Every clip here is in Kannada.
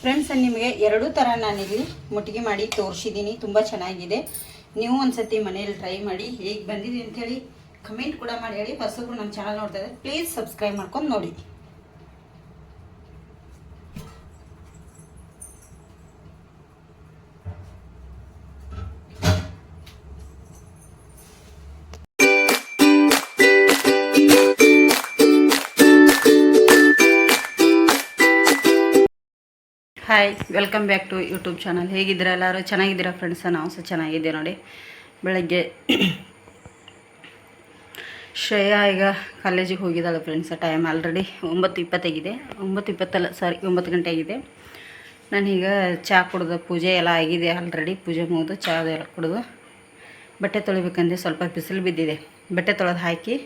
ಫ್ರೆಂಡ್ಸ್ ನಿಮಗೆ ಎರಡೂ ಥರ ನಾನಿಲ್ಲಿ ಮುಟ್ಟಿಗೆ ಮಾಡಿ ತೋರಿಸಿದ್ದೀನಿ. ತುಂಬ ಚೆನ್ನಾಗಿದೆ. ನೀವು ಒಂದ್ಸತಿ ಮನೇಲಿ ಟ್ರೈ ಮಾಡಿ ಹೇಗೆ ಬಂದಿದೆ ಹೇಳಿ ಕಮೆಂಟ್ ಕೂಡ ಮಾಡಿ. ಹೇಳಿ ಹೊಸಬ್ರು ನಮ್ಮ ಚಾನಲ್ ನೋಡ್ತಾ ಇದ್ದಾರೆ ಪ್ಲೀಸ್ ಸಬ್ಸ್ಕ್ರೈಬ್ ಮಾಡ್ಕೊಂಡು ನೋಡಿ. Hi welcome back to YouTube channel ಹೇಗಿದ್ದೀರಾ ಎಲ್ಲರೂ? ಚೆನ್ನಾಗಿದ್ದೀರಾ ಫ್ರೆಂಡ್ಸ ನಾವು ಸಹ ಚೆನ್ನಾಗಿದ್ದೀವಿ ನೋಡಿ. ಬೆಳಗ್ಗೆ ಶ್ರೇಯಾ ಈಗ ಕಾಲೇಜಿಗೆ ಹೋಗಿದ್ದಾಳೆ ಫ್ರೆಂಡ್ಸ್ ಟೈಮ್ ಆಲ್ರೆಡಿ ಒಂಬತ್ತು ಇಪ್ಪತ್ತಾಗಿದೆ ಒಂಬತ್ತು ಇಪ್ಪತ್ತಲ್ಲ ಸಾರಿ ಒಂಬತ್ತು ಗಂಟೆ ಆಗಿದೆ. ನಾನೀಗ ಚಹಾ ಕುಡ್ದು, ಪೂಜೆ ಎಲ್ಲ ಆಗಿದೆ ಆಲ್ರೆಡಿ ಪೂಜೆ ಮುಗಿದು ಚಹಾ ಎಲ್ಲ ಕುಡಿದು ಬಟ್ಟೆ ತೊಳಿಬೇಕಂದ್ರೆ ಸ್ವಲ್ಪ ಬಿಸಿಲು ಬಿದ್ದಿದೆ. ಬಟ್ಟೆ ತೊಳೆದು ಹಾಕಿ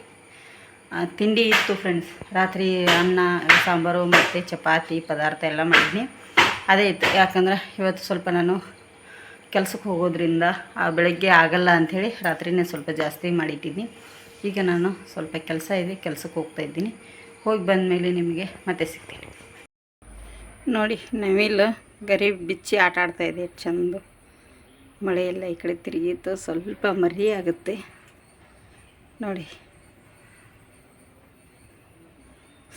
ತಿಂಡಿ ಇತ್ತು ಫ್ರೆಂಡ್ಸ್ ರಾತ್ರಿ ಅನ್ನ, ಸಾಂಬಾರು ಮತ್ತು ಚಪಾತಿ ಪದಾರ್ಥ ಎಲ್ಲ ಮಾಡಿದ್ನಿ. ಅದೇ ಇತ್ತು. ಯಾಕಂದ್ರೆ ಇವತ್ತು ಸ್ವಲ್ಪ ನಾನು ಕೆಲಸಕ್ಕೆ ಹೋಗೋದ್ರಿಂದ ಆ ಬೆಳಗ್ಗೆ ಆಗಲ್ಲ ಅಂಥೇಳಿ ರಾತ್ರಿನೇ ಸ್ವಲ್ಪ ಜಾಸ್ತಿ ಮಾಡಿಟ್ಟಿದ್ದೀನಿ ಈಗ ನಾನು ಸ್ವಲ್ಪ ಕೆಲಸ ಇದೆ, ಕೆಲಸಕ್ಕೆ ಹೋಗ್ತಾ ಇದ್ದೀನಿ. ಹೋಗಿ ಬಂದ ಮೇಲೆ ನಿಮಗೆ ಮತ್ತೆ ಸಿಗ್ತೀನಿ. ನೋಡಿ, ನವಿಲು ಗರಿ ಬಿಚ್ಚಿ ಆಟ ಇದೆ. ಚಂದ ಮಳೆಯೆಲ್ಲ ಈ ಕಡೆ ತಿರುಗಿತ್ತು. ಸ್ವಲ್ಪ ಮರಿ ಆಗುತ್ತೆ. ನೋಡಿ.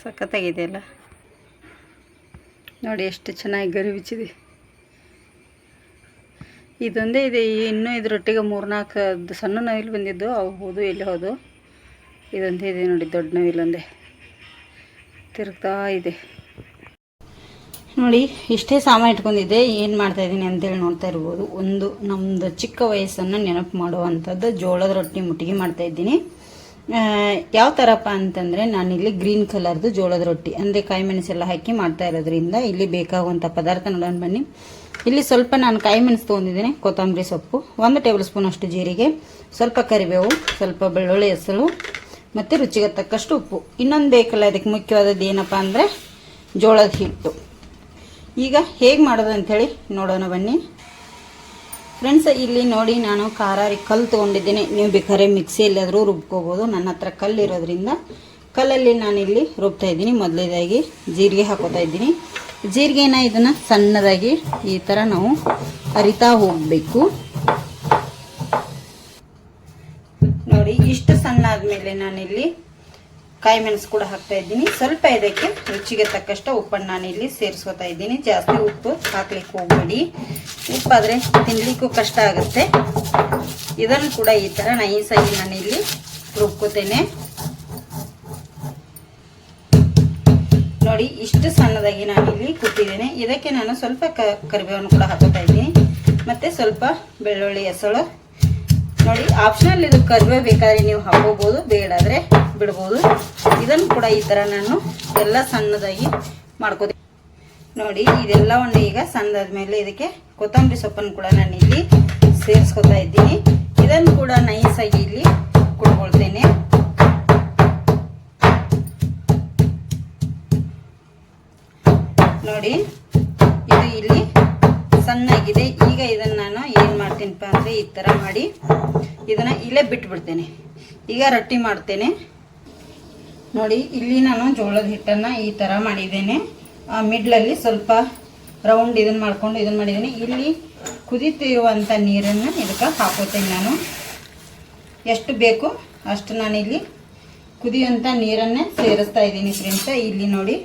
ಸಖತ್ತಾಗಿದೆ ಅಲ್ಲ? ನೋಡಿ ಎಷ್ಟು ಚೆನ್ನಾಗಿ ಗರಿ ಬಿಚ್ಚಿದೆ ಇದೊಂದೇ ಇದೆ, ಇನ್ನೂ ಇದರೊಟ್ಟಿಗೆ ಮೂರ್ನಾಲ್ಕು ಸಣ್ಣ ನವಿಲು ಬಂದಿದ್ದು, ಅವು ಹೋದು, ಎಲ್ಲಿ ಹೋದು. ಇದೊಂದೇ ಇದೆ ನೋಡಿ, ದೊಡ್ಡ ನವಿಲೊಂದೇ. ತಿರುಗ್ತಾ ಇದೆ. ನೋಡಿ, ಇಷ್ಟೇ ಸಾಮಾನು ಇಟ್ಕೊಂಡಿದ್ದೆ, ಏನು ಮಾಡ್ತಾ ಇದ್ದೀನಿ ಅಂತೇಳಿ ನೋಡ್ತಾ ಇರ್ಬೋದು. ಒಂದು ನಮ್ಮದು ಚಿಕ್ಕ ವಯಸ್ಸನ್ನು ನೆನಪು ಮಾಡುವಂಥದ್ದು, ಜೋಳದ ರೊಟ್ಟಿ ಮುಟ್ಟಿಗೆ ಮಾಡ್ತಾಯಿದ್ದೀನಿ ಯಾವ ಥರಪ್ಪ ಅಂತಂದರೆ ನಾನಿಲ್ಲಿ ಗ್ರೀನ್ ಕಲರ್ದು ಜೋಳದ ರೊಟ್ಟಿ, ಅಂದರೆ ಕಾಯಿ ಮೆಣಸೆಲ್ಲ ಹಾಕಿ ಮಾಡ್ತಾ ಇರೋದ್ರಿಂದ ಇಲ್ಲಿ ಬೇಕಾಗುವಂಥ ಪದಾರ್ಥ ನೋಡೋಣ ಬನ್ನಿ. ಇಲ್ಲಿ ಸ್ವಲ್ಪ ನಾನು ಕಾಯಿ ಮೆಣಸು ತೊಗೊಂಡಿದ್ದೀನಿ, ಕೊತ್ತಂಬರಿ ಸೊಪ್ಪು, ಒಂದು ಟೇಬಲ್ ಸ್ಪೂನ್ ಅಷ್ಟು ಜೀರಿಗೆ, ಸ್ವಲ್ಪ ಕರಿಬೇವು, ಸ್ವಲ್ಪ ಬೆಳ್ಳುಳ್ಳಿ ಹೆಸರು, ಮತ್ತು ರುಚಿಗೆ ತಕ್ಕಷ್ಟು ಉಪ್ಪು. ಇನ್ನೊಂದು ಬೇಕಲ್ಲ ಅದಕ್ಕೆ ಮುಖ್ಯವಾದದ್ದು ಏನಪ್ಪ ಅಂದರೆ ಜೋಳದ ಹಿಟ್ಟು. ಈಗ ಹೇಗೆ ಮಾಡೋದು ಅಂಥೇಳಿ ನೋಡೋಣ ಬನ್ನಿ. ಫ್ರೆಂಡ್ಸ್ ಇಲ್ಲಿ ನೋಡಿ ನಾನು ಖಾರ ಕಲ್ಲು ತೊಗೊಂಡಿದ್ದೀನಿ. ನೀವು ಬೇಕಾದ್ರೆ ಮಿಕ್ಸಿಯಲ್ಲಾದರೂ ರುಬ್ಕೋಬೋದು. ನನ್ನ ಹತ್ರ ಕಲ್ಲಿರೋದ್ರಿಂದ ಕಲ್ಲಲ್ಲಿ ನಾನಿಲ್ಲಿ ರುಬ್ತಾ ಇದ್ದೀನಿ. ಮೊದಲೇದಾಗಿ ಜೀರಿಗೆ ಹಾಕೋತಾ ಇದ್ದೀನಿ. ಜೀರಿಗೆನ ಇದನ್ನು ಸಣ್ಣದಾಗಿ ಈ ಥರ ನಾವು ಅರಿತಾ ಹೋಗಬೇಕು. ನೋಡಿ, ಇಷ್ಟು ಸಣ್ಣ ಆದಮೇಲೆ ನಾನಿಲ್ಲಿ ಕಾಯಿ ಮೆಣಸು ಕೂಡ ಹಾಕ್ತಾ ಇದ್ದೀನಿ. ಸ್ವಲ್ಪ ಇದಕ್ಕೆ ರುಚಿಗೆ ತಕ್ಕಷ್ಟು ಉಪ್ಪನ್ನು ನಾನು ಇಲ್ಲಿ ಸೇರಿಸ್ಕೊತಾ ಇದ್ದೀನಿ. ಜಾಸ್ತಿ ಉಪ್ಪು ಹಾಕ್ಲಿಕ್ಕೆ ಹೋಗಬೇಡಿ. ಉಪ್ಪಾದರೆ ತಿನ್ನಲಿಕ್ಕೂ ಕಷ್ಟ ಆಗುತ್ತೆ. ಇದನ್ನು ಕೂಡ ಈ ಥರ ನೈಸಾಗಿ ಇಲ್ಲಿ ರುಬ್ಕೋತೇನೆ. ನೋಡಿ, ಇಷ್ಟು ಸಣ್ಣದಾಗಿ ನಾನು ಇಲ್ಲಿ ಕುಟ್ಟಿದ್ದೇನೆ. ಇದಕ್ಕೆ ನಾನು ಸ್ವಲ್ಪ ಕ ಕರಿಬೇವನ್ನು ಕೂಡ ಹಾಕೋತಾ ಇದ್ದೀನಿ. ಮತ್ತು ಸ್ವಲ್ಪ ಬೆಳ್ಳುಳ್ಳಿ ಹೆಸಳು. ನೋಡಿ ಆಪ್ಷನಲ್ ಇದು ಕರಿಬೇವು ಬೇಕಾದ್ರೆ ನೀವು ಹಾಕೋಬೋದು ಬೇಡಾದ್ರೆ ಬಿಡ್ಬೋದು. ಇದನ್ನು ಕೂಡ ಈ ಥರ ನಾನು ಎಲ್ಲ ಸಣ್ಣದಾಗಿ ಮಾಡ್ಕೋತೀನಿ. ನೋಡಿ, ಇದೆಲ್ಲವನ್ನು ಈಗ ಸಣ್ಣದಾದ ಮೇಲೆ ಇದಕ್ಕೆ ಕೊತ್ತಂಬರಿ ಸೊಪ್ಪನ್ನು ಕೂಡ ನಾನು ಇಲ್ಲಿ ಸೇರಿಸ್ಕೊತಾ ಇದ್ದೀನಿ. ಇದನ್ನು ಕೂಡ ನೈಸಾಗಿ ಇಲ್ಲಿ ಕುಡ್ಕೊಳ್ತೇನೆ. ನೋಡಿ, ಇದು ಇಲ್ಲಿ ಸಣ್ಣಾಗಿದೆ. ಈಗ ಇದನ್ನು ನಾನು ಏನು ಮಾಡ್ತೀನಪ್ಪ ಅಂದರೆ ಈ ಥರ ಮಾಡಿ ಇದನ್ನು ಇಲ್ಲೇ ಬಿಟ್ಬಿಡ್ತೇನೆ. ಈಗ ರೊಟ್ಟಿ ಮಾಡ್ತೇನೆ. ನೋಡಿ, ಇಲ್ಲಿ ನಾನು ಜೋಳದ ಹಿಟ್ಟನ್ನು ಈ ಥರ ಮಾಡಿದ್ದೇನೆ. ಮಿಡ್ಲಲ್ಲಿ ಸ್ವಲ್ಪ ರೌಂಡ್ ಇದನ್ನು ಮಾಡಿಕೊಂಡು ಇದನ್ನು ಮಾಡಿದ್ದೀನಿ. ಇಲ್ಲಿ ಕುದೀತಿರುವಂಥ ನೀರನ್ನು ಇದಕ್ಕೆ ಹಾಕೋತೀನಿ ನಾನು. ಎಷ್ಟು ಬೇಕು ಅಷ್ಟು ನಾನಿಲ್ಲಿ ಕುದಿಯುವಂಥ ನೀರನ್ನೇ ಸೇರಿಸ್ತಾ ಇದ್ದೀನಿ ಫ್ರೆಂಡ್ಸ. ಇಲ್ಲಿ ನೋಡಿ,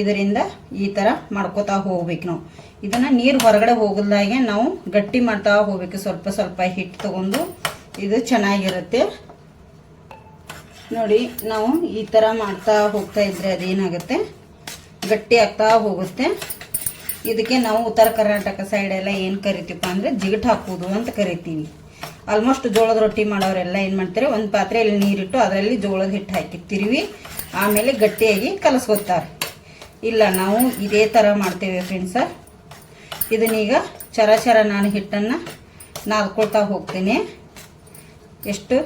ಇದರಿಂದ ಈ ಥರ ಮಾಡ್ಕೋತಾ ಹೋಗ್ಬೇಕು ನಾವು. ಇದನ್ನು ನೀರು ಹೊರಗಡೆ ಹೋಗಲ್ದಾಗೆ ನಾವು ಗಟ್ಟಿ ಮಾಡ್ತಾ ಹೋಗ್ಬೇಕು. ಸ್ವಲ್ಪ ಸ್ವಲ್ಪ ಹಿಟ್ಟು ತೊಗೊಂಡು ಇದು ಚೆನ್ನಾಗಿರುತ್ತೆ. ನೋಡಿ, ನಾವು ಈ ಥರ ಮಾಡ್ತಾ ಹೋಗ್ತಾ ಇದ್ರೆ ಅದೇನಾಗುತ್ತೆ? ಗಟ್ಟಿ ಆಗ್ತಾ ಹೋಗುತ್ತೆ. ಇದಕ್ಕೆ ನಾವು ಉತ್ತರ ಕರ್ನಾಟಕ ಸೈಡ್ ಎಲ್ಲ ಏನು ಕರಿತೀವಪ್ಪ ಅಂದರೆ ಜಿಗಟ್ ಹಾಕೋದು ಅಂತ ಕರಿತೀವಿ. ಆಲ್ಮೋಸ್ಟ್ ಜೋಳದ ರೊಟ್ಟಿ ಮಾಡೋರೆಲ್ಲ ಏನು ಮಾಡ್ತಾರೆ? ಒಂದು ಪಾತ್ರೆಯಲ್ಲಿ ನೀರಿಟ್ಟು ಅದರಲ್ಲಿ ಜೋಳದ ಹಿಟ್ಟು ಹಾಕಿ ತಿರುವಿ ಆಮೇಲೆ ಗಟ್ಟಿಯಾಗಿ ಕಲಸ್ಕೊತಾರೆ. ಇಲ್ಲ, ನಾವು ಇದೇ ಥರ ಮಾಡ್ತೇವೆ ಫ್ರೆಂಡ್ಸ ಇದನ್ನೀಗ ಚರ ಚರ ನಾನು ಹಿಟ್ಟನ್ನು ನಾದ್ಕೊಳ್ತಾ ಹೋಗ್ತೀನಿ. ಎಷ್ಟು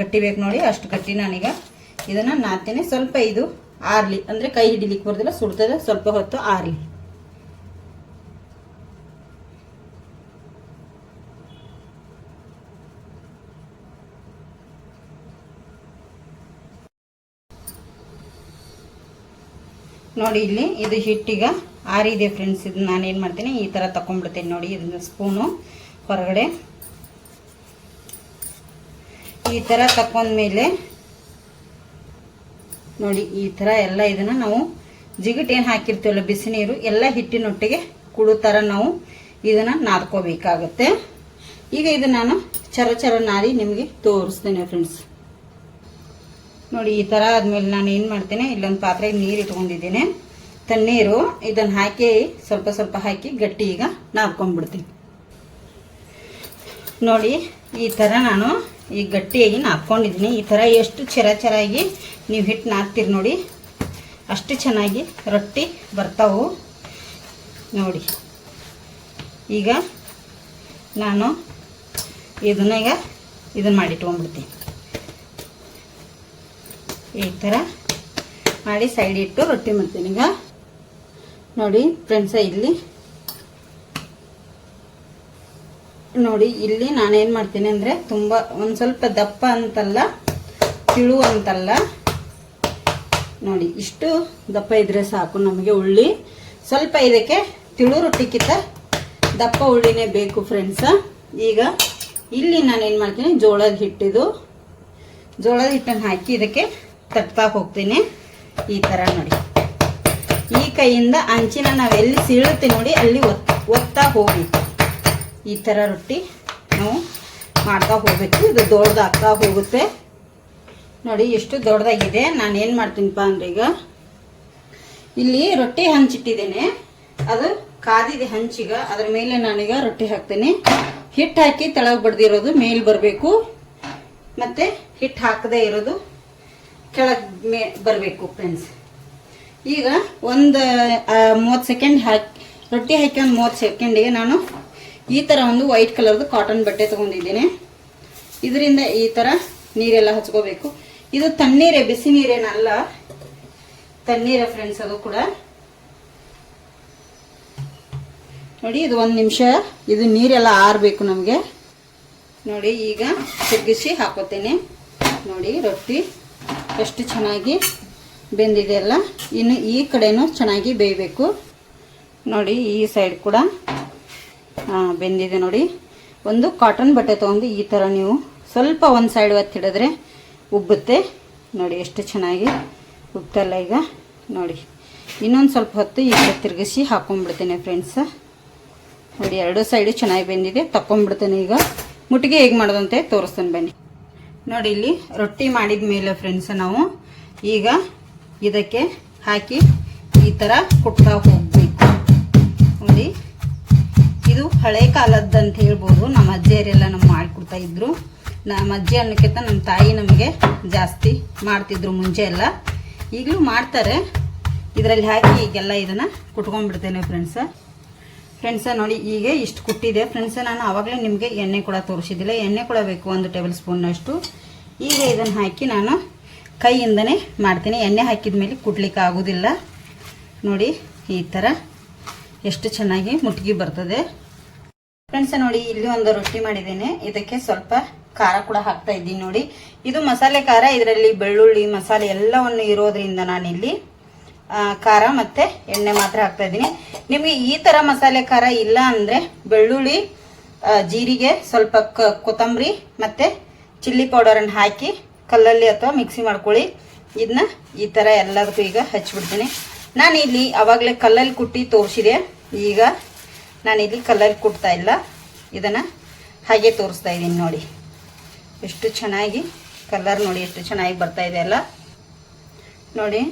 ಗಟ್ಟಿ ಬೇಕು ನೋಡಿ, ಅಷ್ಟು ಗಟ್ಟಿ ನಾನೀಗ ಇದನ್ನು ನಾತೇನೆ ಸ್ವಲ್ಪ ಇದು ಆರ್ಲಿ, ಅಂದರೆ ಕೈ ಹಿಡಿಲಿಕ್ಕೆ ಬರೋದಿಲ್ಲ, ಸುಡ್ತದೆ, ಸ್ವಲ್ಪ ಹೊತ್ತು ಆರ್ಲಿ. ನೋಡಿ ಇಲ್ಲಿ ಇದು ಹಿಟ್ಟೀಗ ಆರಿದೆ ಫ್ರೆಂಡ್ಸ್. ಇದು ನಾನೇನು ಮಾಡ್ತೀನಿ, ಈ ಥರ ತಗೊಂಡ್ಬಿಡ್ತೀನಿ ನೋಡಿ, ಇದನ್ನ ಸ್ಪೂನು ಹೊರಗಡೆ. ಈ ಥರ ತಕೊಂಡ್ಮೇಲೆ ನೋಡಿ, ಈ ಥರ ಎಲ್ಲ ಇದನ್ನು ನಾವು ಜಿಗಟ್ ಏನು ಹಾಕಿರ್ತೀವಲ್ಲ, ಬಿಸಿ ನೀರು, ಎಲ್ಲ ಹಿಟ್ಟಿನೊಟ್ಟಿಗೆ ಕುಡು ಥರ ನಾವು ಇದನ್ನು ನಾದ್ಕೋಬೇಕಾಗತ್ತೆ. ಈಗ ಇದು ನಾನು ಚರ ಚರ ನಾರಿ ನಿಮಗೆ ತೋರಿಸ್ತೇನೆ ಫ್ರೆಂಡ್ಸ್ ನೋಡಿ, ಈ ಥರ ಆದಮೇಲೆ ನಾನು ಏನು ಮಾಡ್ತೇನೆ, ಇಲ್ಲೊಂದು ಪಾತ್ರೆಗೆ ನೀರು ಇಟ್ಕೊಂಡಿದ್ದೀನಿ. ತಣ್ಣೀರು ಇದನ್ನು ಹಾಕಿ ಸ್ವಲ್ಪ ಸ್ವಲ್ಪ ಹಾಕಿ ಗಟ್ಟಿ ಈಗ ನಾದ್ಕೊಂಡ್ಬಿಡ್ತೀನಿ. ನೋಡಿ, ಈ ಥರ ನಾನು ಈ ಗಟ್ಟಿಯಾಗಿ ನಾದ್ಕೊಂಡಿದ್ದೀನಿ. ಈ ಥರ ಎಷ್ಟು ಚೆರ ಚೆರಾಗಿ ನೀವು ಹಿಟ್ಟು ನಾದ್ತೀರಿ ನೋಡಿ. ಅಷ್ಟು ಚೆನ್ನಾಗಿ ರೊಟ್ಟಿ ಬರ್ತಾವು. ನೋಡಿ. ಈಗ ನಾನು ಇದನ್ನ ಈಗ ಇದನ್ನು ಮಾಡಿಟ್ಕೊಂಡ್ಬಿಡ್ತೀನಿ ಈ ಥರ ಮಾಡಿ ಸೈಡ್ ಇಟ್ಟು ರೊಟ್ಟಿ ಮಾಡ್ತೀನಿ ಈಗ. ನೋಡಿ ಫ್ರೆಂಡ್ಸ ಇಲ್ಲಿ ನೋಡಿ, ಇಲ್ಲಿ ನಾನೇನು ಮಾಡ್ತೀನಿ ಅಂದರೆ ತುಂಬ ಒಂದು ಸ್ವಲ್ಪ ದಪ್ಪ ಅಂತಲ್ಲ, ತಿಳು ಅಂತಲ್ಲ, ನೋಡಿ, ಇಷ್ಟು ದಪ್ಪ ಇದ್ರೆ ಸಾಕು ನಮಗೆ ಉಳ್ಳಿ. ಸ್ವಲ್ಪ ಇದಕ್ಕೆ ತಿಳು ರೊಟ್ಟಿಕ್ಕಿಂತ ದಪ್ಪ ಉಳ್ಳಿನೇ ಬೇಕು ಫ್ರೆಂಡ್ಸ ಈಗ ಇಲ್ಲಿ ನಾನೇನು ಮಾಡ್ತೀನಿ, ಜೋಳದ ಹಿಟ್ಟಿದು, ಜೋಳದ ಹಿಟ್ಟನ್ನು ಹಾಕಿ ಇದಕ್ಕೆ ತಟ್ತಾ ಹೋಗ್ತೀನಿ. ಈ ಥರ ನೋಡಿ. ಈ ಕೈಯಿಂದ ಅಂಚಿನ ನಾವೆಲ್ಲಿ ಸೀಳುತ್ತೆ ನೋಡಿ, ಅಲ್ಲಿ ಒತ್ತ ಒತ್ತಾ ಹೋಗ್ಬೇಕು. ಈ ಥರ ರೊಟ್ಟಿ ನಾವು ಮಾಡ್ತಾ ಹೋಗ್ಬೇಕು. ಇದು ದೊಡ್ಡದಾಗ್ತಾ ಹೋಗುತ್ತೆ. ನೋಡಿ ಎಷ್ಟು ದೊಡ್ಡದಾಗಿದೆ. ನಾನು ಏನು ಮಾಡ್ತೀನಿಪ್ಪ ಅಂದ್ರೆ ಈಗ ಇಲ್ಲಿ ರೊಟ್ಟಿ ಹಂಚಿಟ್ಟಿದ್ದೇನೆ ಅದು ಕಾದಿದೆ ಹಂಚಿಗ ಅದ್ರ ಮೇಲೆ ನಾನೀಗ ರೊಟ್ಟಿ ಹಾಕ್ತೇನೆ. ಹಿಟ್ಟು ಹಾಕಿ ತೆಳಗೆ ಬಡ್ದಿರೋದು ಮೇಲೆ ಬರಬೇಕು. ಮತ್ತು ಹಿಟ್ಟು ಹಾಕದೇ ಇರೋದು ಕೆಳಗೆ ಮೇ ಬರಬೇಕು ಫ್ರೆಂಡ್ಸ್. ಈಗ ಒಂದು ಮೂವತ್ತು ಸೆಕೆಂಡ್ ಹಾಕಿ, ರೊಟ್ಟಿ ಹಾಕಿ ಒಂದು ಮೂವತ್ತು ಸೆಕೆಂಡಿಗೆ ನಾನು ಈ ಥರ ಒಂದು ವೈಟ್ ಕಲರ್ದು ಕಾಟನ್ ಬಟ್ಟೆ ತೊಗೊಂಡಿದ್ದೀನಿ. ಇದರಿಂದ ಈ ಥರ ನೀರೆಲ್ಲ ಹಚ್ಕೋಬೇಕು. ಇದು ತಣ್ಣೀರೇ, ಬಿಸಿ ನೀರೇನಲ್ಲ. ತಣ್ಣೀರೇ ಫ್ರೆಂಡ್ಸ್ ಅದು ಕೂಡ. ನೋಡಿ, ಇದು ಒಂದು ನಿಮಿಷ. ಇದು ನೀರೆಲ್ಲ ಆರಬೇಕು ನಮಗೆ. ನೋಡಿ, ಈಗ ತಿರುಗಿಸಿ ಹಾಕೋತೇನೆ. ನೋಡಿ, ರೊಟ್ಟಿ ಎಷ್ಟು ಚೆನ್ನಾಗಿ ಬೆಂದಿದೆ ಅಲ್ಲ. ಇನ್ನು ಈ ಕಡೆನೂ ಚೆನ್ನಾಗಿ ಬೇಯಬೇಕು. ನೋಡಿ, ಈ ಸೈಡ್ ಕೂಡ. ಬೆಂದಿದೆ ನೋಡಿ. ಒಂದು ಕಾಟನ್ ಬಟ್ಟೆ ತೊಗೊಂಡು ಈ ಥರ ನೀವು ಸ್ವಲ್ಪ ಒಂದು ಸೈಡ್ ಒತ್ತಿಡಿದ್ರೆ ಉಬ್ಬುತ್ತೆ. ನೋಡಿ ಎಷ್ಟು ಚೆನ್ನಾಗಿ ಉಬ್ತಲ್ಲ ಈಗ. ನೋಡಿ. ಇನ್ನೊಂದು ಸ್ವಲ್ಪ ಹೊತ್ತು ಈಗ ತಿರುಗಿಸಿ ಹಾಕೊಂಡ್ಬಿಡ್ತೇನೆ ಫ್ರೆಂಡ್ಸ್ ನೋಡಿ, ಎರಡು ಸೈಡು ಚೆನ್ನಾಗಿ ಬೆಂದಿದೆ. ತಕೊಂಡ್ಬಿಡ್ತೇನೆ ಈಗ. ಮುಟ್ಟಿಗೆ ಹೇಗೆ ಮಾಡೋದಂತೆ ತೋರಿಸ್ತೇನೆ ಬನ್ನಿ. ನೋಡಿ, ಇಲ್ಲಿ ರೊಟ್ಟಿ ಮಾಡಿದ ಮೇಲೆ ಫ್ರೆಂಡ್ಸ್ ನಾವು ಈಗ ಇದಕ್ಕೆ ಹಾಕಿ ಈ ಥರ ಕುಟ್ತಾ ಹೋಗಬೇಕು. ಇದು ಕಾಲದ್ದು ಅಂತ ಹೇಳ್ಬೋದು. ನಮ್ಮ ಅಜ್ಜಿಯರೆಲ್ಲ ನಮ್ಗೆ ಮಾಡಿಕೊಡ್ತಾ ಇದ್ರು. ನಮ್ಮ ಅಜ್ಜಿ ಅನ್ನೋಕ್ಕಿಂತ ನಮ್ಮ ತಾಯಿ ನಮಗೆ ಜಾಸ್ತಿ ಮಾಡ್ತಿದ್ರು ಮುಂಚೆ ಎಲ್ಲ. ಈಗಲೂ ಮಾಡ್ತಾರೆ. ಇದರಲ್ಲಿ ಹಾಕಿ ಈಗೆಲ್ಲ ಇದನ್ನು ಕುಟ್ಕೊಂಡ್ಬಿಡ್ತೇನೆ ಫ್ರೆಂಡ್ಸ ಫ್ರೆಂಡ್ಸ ನೋಡಿ ಈಗ ಇಷ್ಟು ಕುಟ್ಟಿದೆ. ಫ್ರೆಂಡ್ಸ ನಾನು ಆವಾಗಲೇ ನಿಮಗೆ ಎಣ್ಣೆ ಕೂಡ ತೋರಿಸಿದ್ದಿಲ್ಲ. ಎಣ್ಣೆ ಕೂಡ ಬೇಕು ಒಂದು ಟೇಬಲ್ ಸ್ಪೂನ್ನಷ್ಟು ಈಗ ಇದನ್ನು ಹಾಕಿ ನಾನು ಕೈಯಿಂದನೇ ಮಾಡ್ತೀನಿ. ಎಣ್ಣೆ ಹಾಕಿದ ಮೇಲೆ ಕುಟ್ಲಿಕ್ಕೆ ಆಗೋದಿಲ್ಲ. ನೋಡಿ, ಈ ಥರ ಎಷ್ಟು ಚೆನ್ನಾಗಿ ಮುಟ್ಗಿ ಬರ್ತದೆ. ಫ್ರೆಂಡ್ಸ್ ನೋಡಿ, ಇಲ್ಲಿ ಒಂದು ರೊಟ್ಟಿ ಮಾಡಿದ್ದೀನಿ. ಇದಕ್ಕೆ ಸ್ವಲ್ಪ ಖಾರ ಕೂಡ ಹಾಕ್ತಾ ಇದ್ದೀನಿ ನೋಡಿ. ಇದು ಮಸಾಲೆ ಖಾರ, ಇದರಲ್ಲಿ ಬೆಳ್ಳುಳ್ಳಿ, ಮಸಾಲೆ ಎಲ್ಲವನ್ನು ಇರೋದ್ರಿಂದ ನಾನಿಲ್ಲಿ ಖಾರ ಮತ್ತೆ ಎಣ್ಣೆ ಮಾತ್ರ ಹಾಕ್ತಾ ಇದ್ದೀನಿ. ನಿಮಗೆ ಈ ತರ ಮಸಾಲೆ ಖಾರ ಇಲ್ಲ ಅಂದ್ರೆ ಬೆಳ್ಳುಳ್ಳಿ ಜೀರಿಗೆ, ಸ್ವಲ್ಪ ಕೊತ್ತಂಬರಿ ಮತ್ತೆ ಚಿಲ್ಲಿ ಪೌಡರನ್ನು ಹಾಕಿ ಕಲ್ಲಲ್ಲಿ ಅಥವಾ ಮಿಕ್ಸಿ ಮಾಡ್ಕೊಳ್ಳಿ. ಇದನ್ನ ಈ ಥರ ಎಲ್ಲದಕ್ಕೂ ಈಗ ಹಚ್ಚಿಬಿಡ್ತೀನಿ ನಾನು ಇಲ್ಲಿ ಅವಾಗಲೇ ಕಲ್ಲಲ್ಲಿ ಕುಟ್ಟಿ ತೋರಿಸಿದೆ. ಈಗ ನಾನು ಇಲ್ಲಿ ಕಲರ್ ಕೊಡ್ತಾ ಇಲ್ಲ. ಇದನ್ನು ಹಾಗೆ ತೋರಿಸ್ತಾ ಇದ್ದೀನಿ ನೋಡಿ. ಎಷ್ಟು ಚೆನ್ನಾಗಿ ಕಲರ್ ನೋಡಿ, ಎಷ್ಟು ಚೆನ್ನಾಗಿ ಬರ್ತಾ ಇದೆ ಅಲ್ಲ. ನೋಡಿ,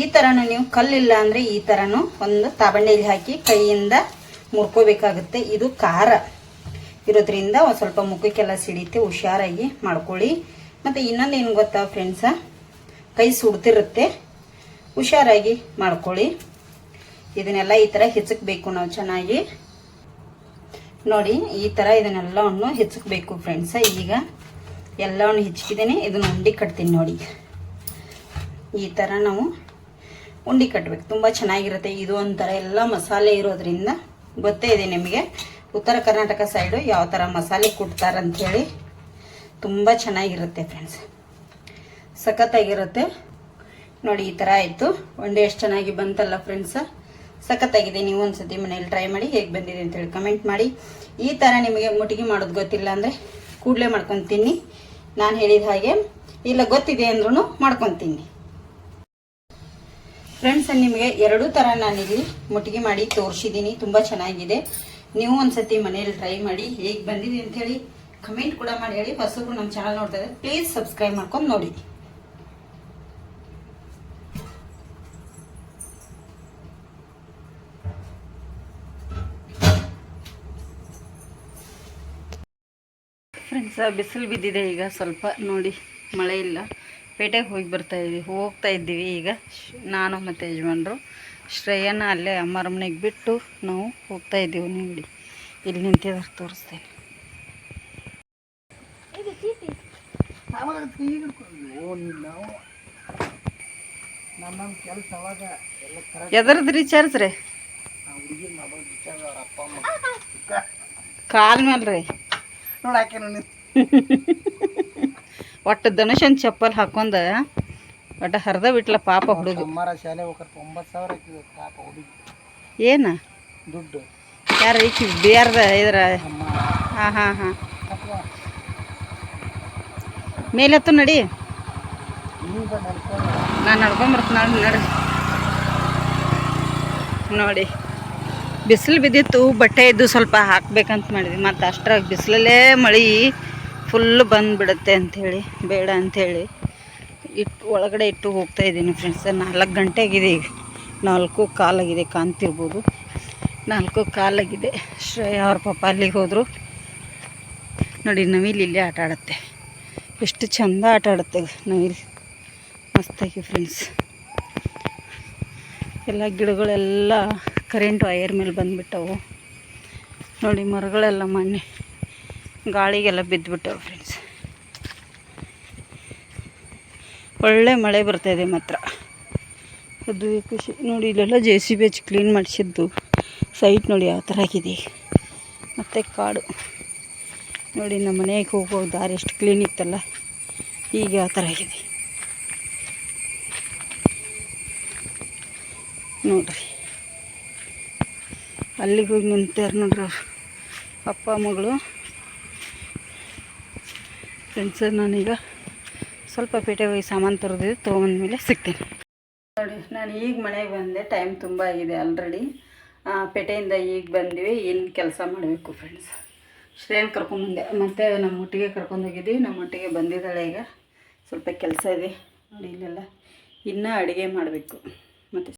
ಈ ಥರನೂ ನೀವು ಕಲ್ಲಿಲ್ಲ ಅಂದರೆ ಈ ಥರನೂ ಒಂದು ತಾಬಂಡೆಯಲ್ಲಿ ಹಾಕಿ ಕೈಯಿಂದ ಮುರ್ಕೋಬೇಕಾಗುತ್ತೆ. ಇದು ಖಾರ. ಇರೋದ್ರಿಂದ ಒಂದು ಸ್ವಲ್ಪ ಮುಖಕ್ಕೆಲ್ಲ ಸಿಡಿಯುತ್ತೆ ಹುಷಾರಾಗಿ ಮಾಡ್ಕೊಳ್ಳಿ. ಮತ್ತು ಇನ್ನೊಂದು ಏನು ಗೊತ್ತಾ ಫ್ರೆಂಡ್ಸ ಕೈ ಸುಡ್ತಿರುತ್ತೆ. ಹುಷಾರಾಗಿ ಮಾಡ್ಕೊಳ್ಳಿ. ಇದನ್ನೆಲ್ಲ ಈ ಥರ ಹೆಚ್ಚಕ್ಬೇಕು ನಾವು ಚೆನ್ನಾಗಿ. ನೋಡಿ, ಈ ಥರ ಇದನ್ನೆಲ್ಲವನ್ನು ಹೆಚ್ಚಕ್ಬೇಕು ಫ್ರೆಂಡ್ಸ ಈಗ ಎಲ್ಲವನ್ನು ಹೆಚ್ಚಿದ್ದೀನಿ ಇದನ್ನ ಉಂಡಿ ಕಟ್ತೀನಿ ನೋಡಿ. ಈ ಥರ ನಾವು ಉಂಡಿ ಕಟ್ಟಬೇಕು ತುಂಬ ಚೆನ್ನಾಗಿರುತ್ತೆ. ಇದು ಒಂಥರ ಎಲ್ಲ ಮಸಾಲೆ ಇರೋದ್ರಿಂದ ಗೊತ್ತೇ ಇದೆ ನಿಮಗೆ. ಉತ್ತರ ಕರ್ನಾಟಕ ಸೈಡು ಯಾವ ಥರ ಮಸಾಲೆ ಹೇಳಿ ತುಂಬ ಚೆನ್ನಾಗಿರುತ್ತೆ ಫ್ರೆಂಡ್ಸ್ ಸಖತ್ತಾಗಿರುತ್ತೆ. ನೋಡಿ, ಈ ಥರ ಆಯಿತು. ಉಂಡೆ ಎಷ್ಟು ಚೆನ್ನಾಗಿ ಬಂತಲ್ಲ ಫ್ರೆಂಡ್ಸ ಸಖತ್ತಾಗಿದೆ. ನೀವು ಒಂದ್ಸತಿ ಮನೇಲಿ ಟ್ರೈ ಮಾಡಿ ಹೇಗೆ ಬಂದಿದೆ ಅಂತೇಳಿ ಕಮೆಂಟ್ ಮಾಡಿ. ಈ ಥರ ನಿಮಗೆ ಮುಟಿಗೆ ಮಾಡೋದು ಗೊತ್ತಿಲ್ಲ ಅಂದರೆ ಕೂಡಲೇ ಮಾಡ್ಕೊತೀನಿ. ನಾನು ಹೇಳಿದ ಹಾಗೆ ಇಲ್ಲ ಗೊತ್ತಿದೆ ಅಂದ್ರೂ ಮಾಡ್ಕೊತೀನಿ. ಫ್ರೆಂಡ್ಸ್ ನಿಮಗೆ ಎರಡೂ ಥರ ನಾನಿಲ್ಲಿ ಮುಟ್ಟಿಗೆ ಮಾಡಿ ತೋರಿಸಿದ್ದೀನಿ ತುಂಬ ಚೆನ್ನಾಗಿದೆ. ನೀವು ಒಂದ್ಸತಿ ಮನೇಲಿ ಟ್ರೈ ಮಾಡಿ ಹೇಗೆ ಬಂದಿದೆ ಅಂತೇಳಿ ಕಮೆಂಟ್ ಕೂಡ ಮಾಡಿ. ಹೇಳಿ ಹೊಸಬ್ರು ನಮ್ಮ ಚಾನಲ್ ನೋಡ್ತಾ ಇದ್ದಾರೆ. ಪ್ಲೀಸ್ ಸಬ್ಸ್ಕ್ರೈಬ್ ಮಾಡ್ಕೊಂಡು ನೋಡಿ. ಫ್ರೆಂಡ್ಸ್ ಬಿಸಿಲು ಬಿದ್ದಿದೆ ಈಗ. ಸ್ವಲ್ಪ ನೋಡಿ ಮಳೆ ಇಲ್ಲ. ಪೇಟೆಗೆ ಹೋಗಿ ಬರ್ತಾ ಇದ್ದೀವಿ ಹೋಗ್ತಾ ಇದ್ದೀವಿ ಈಗ. ಶ್- ನಾನು ಮತ್ತು ಯಜಮಾನರು. ಶ್ರೇಯನ ಅಲ್ಲೇ ಅಮ್ಮರ ಮನೆಗೆ ಬಿಟ್ಟು ನಾವು ಹೋಗ್ತಾ ಇದ್ದೀವಿ. ನೋಡಿ. ಇಲ್ಲಿ ನಿಂತಿದ್ದಾರೆ ತೋರಿಸ್ತೇನೆ. ನಮ್ಮೊಂದು ಕೆಲಸ ಅವಾಗ ಎಲ್ಲ ಕರೆಕ್ಟ್ ಎದರದ್ದು ರೀಚಾರ್ಜ್ ರೀ? ಕಾಲ್ ಮೇಲೆ ರೀ. ನೋಡಾಕೆ ನೀನು. ಒಟ್ಟು ಧನುಷನ್ ಚಪ್ಪಲ್ ಹಾಕೊಂಡ ಒಟ್ಟು ಹರ್ದ ಬಿಟ್ಲ ಪಾಪ ಹುಡುಗ. ಅಮ್ಮಾರ ಶಾಲೆ ಹೋಗ್ತಾರೆ ಒಂಬತ್ತು ಸಾವಿರ ಹಾಕಿದ್ರು ಪಾಪ ಹುಡುಗಿ. ಏನು? ದುಡ್ಡು. ಯಾರು ಈಕಿ ಬೇರ್ದ ಇದ್ರ? ಹಾಂ ಹಾಂ ಹಾಂ. ಮೇಲೆತ್ತು ನಡಿ. ನಾನು ನಡ್ಕೊಂಬರ್ತೀನಿ ನೋಡಿ ನೋಡಿ. ಬಿಸಿಲು ಬಿದ್ದಿತ್ತು, ಬಟ್ಟೆ ಇದ್ದು ಸ್ವಲ್ಪ ಹಾಕ್ಬೇಕಂತ ಮಾಡಿದ್ವಿ. ಮತ್ತು ಅಷ್ಟ್ರಾಗ ಬಿಸಿಲಲ್ಲೇ ಮಳೆ ಫುಲ್ ಬಂದುಬಿಡುತ್ತೆ ಅಂಥೇಳಿ, ಬೇಡ ಅಂಥೇಳಿ ಇಟ್ಟು ಒಳಗಡೆ ಇಟ್ಟು ಹೋಗ್ತಾ ಇದ್ದೀನಿ ಫ್ರೆಂಡ್ಸ್ ನಾಲ್ಕು ಗಂಟೆಗಿದೆ ಈಗ. ನಾಲ್ಕು ಕಾಲಾಗಿದೆ, ಕಾಣ್ತಿರ್ಬೋದು. ನಾಲ್ಕು ಕಾಲಾಗಿದೆ. ಶ್ರೇಯ ಅವ್ರ ಪಾಪ ಅಲ್ಲಿಗೆ ಹೋದರು. ನೋಡಿ, ನವಿಲಿ ಇಲ್ಲೇ ಆಟ ಆಡುತ್ತೆ. ಎಷ್ಟು ಚಂದ ಆಟ ಆಡುತ್ತೆ ನವಿಲು. ಮಸ್ತಾಗಿ ಫ್ರೆಂಡ್ಸ್ ಎಲ್ಲ ಗಿಡಗಳೆಲ್ಲ ಕರೆಂಟ್ ವೈರ್ ಮೇಲೆ ಬಂದುಬಿಟ್ಟವು. ನೋಡಿ ಮರಗಳೆಲ್ಲ ಮೊನ್ನೆ ಗಾಳಿಗೆಲ್ಲ ಬಿದ್ದುಬಿಟ್ಟವು ಫ್ರೆಂಡ್ಸ್ ಒಳ್ಳೆ ಮಳೆ ಬರ್ತಾಯಿದೆ ಮಾತ್ರ. ಅದು ಖುಷಿ. ನೋಡಿ ಇಲ್ಲೆಲ್ಲ ಜೆ ಸಿ ಬಿ ಕ್ಲೀನ್ ಮಾಡಿಸಿದ್ದು. ಸೈಟ್ ನೋಡಿ ಯಾವ ಥರ ಆಗಿದೆ. ಮತ್ತು ಕಾಡು. ನೋಡಿ ನಮ್ಮ ಮನೆಗೆ ಹೋಗೋ ದಾರಿ ಎಷ್ಟು ಕ್ಲೀನ್ ಇತ್ತಲ್ಲ. ಈಗ ಯಾವ ಥರ ಆಗಿದೆ. ನೋಡ್ರಿ. ಅಲ್ಲಿಗೆ ಹೋಗಿ ನಿಂತಾರೆ ನೋಡ್ರಿ ಅವ್ರು. ಅಪ್ಪ ಮಗಳು ಫ್ರೆಂಡ್ಸ್ ನಾನೀಗ ಸ್ವಲ್ಪ ಪೇಟೆಗೆ ಹೋಗಿ ಸಾಮಾನು ತರದಿದ್ದು ತೊಗೊಂಡ ಮೇಲೆ ಸಿಗ್ತೀನಿ. ನೋಡಿ, ನಾನು ಈಗ ಮನೆಗೆ ಬಂದೆ. ಟೈಮ್ ತುಂಬ ಆಗಿದೆ ಆಲ್ರೆಡಿ ಪೇಟೆಯಿಂದ ಈಗ ಬಂದಿವಿ. ಏನು ಕೆಲಸ ಮಾಡಬೇಕು ಫ್ರೆಂಡ್ಸ್ ಶ್ರೇಯನ್ ಕರ್ಕೊಂಡ್ಬಂದೆ ಮತ್ತು ನಮ್ಮ ಒಟ್ಟಿಗೆ ಕರ್ಕೊಂಡೋಗಿದ್ವಿ ನಮ್ಮ ಒಟ್ಟಿಗೆ ಬಂದಿದ್ದಾಳೆ ಈಗ. ಸ್ವಲ್ಪ ಕೆಲಸ ಇದೆ. ನೋಡಿ, ಇಲ್ಲೆಲ್ಲ ಇನ್ನೂ ಅಡುಗೆ ಮಾಡಬೇಕು. ಮತ್ತು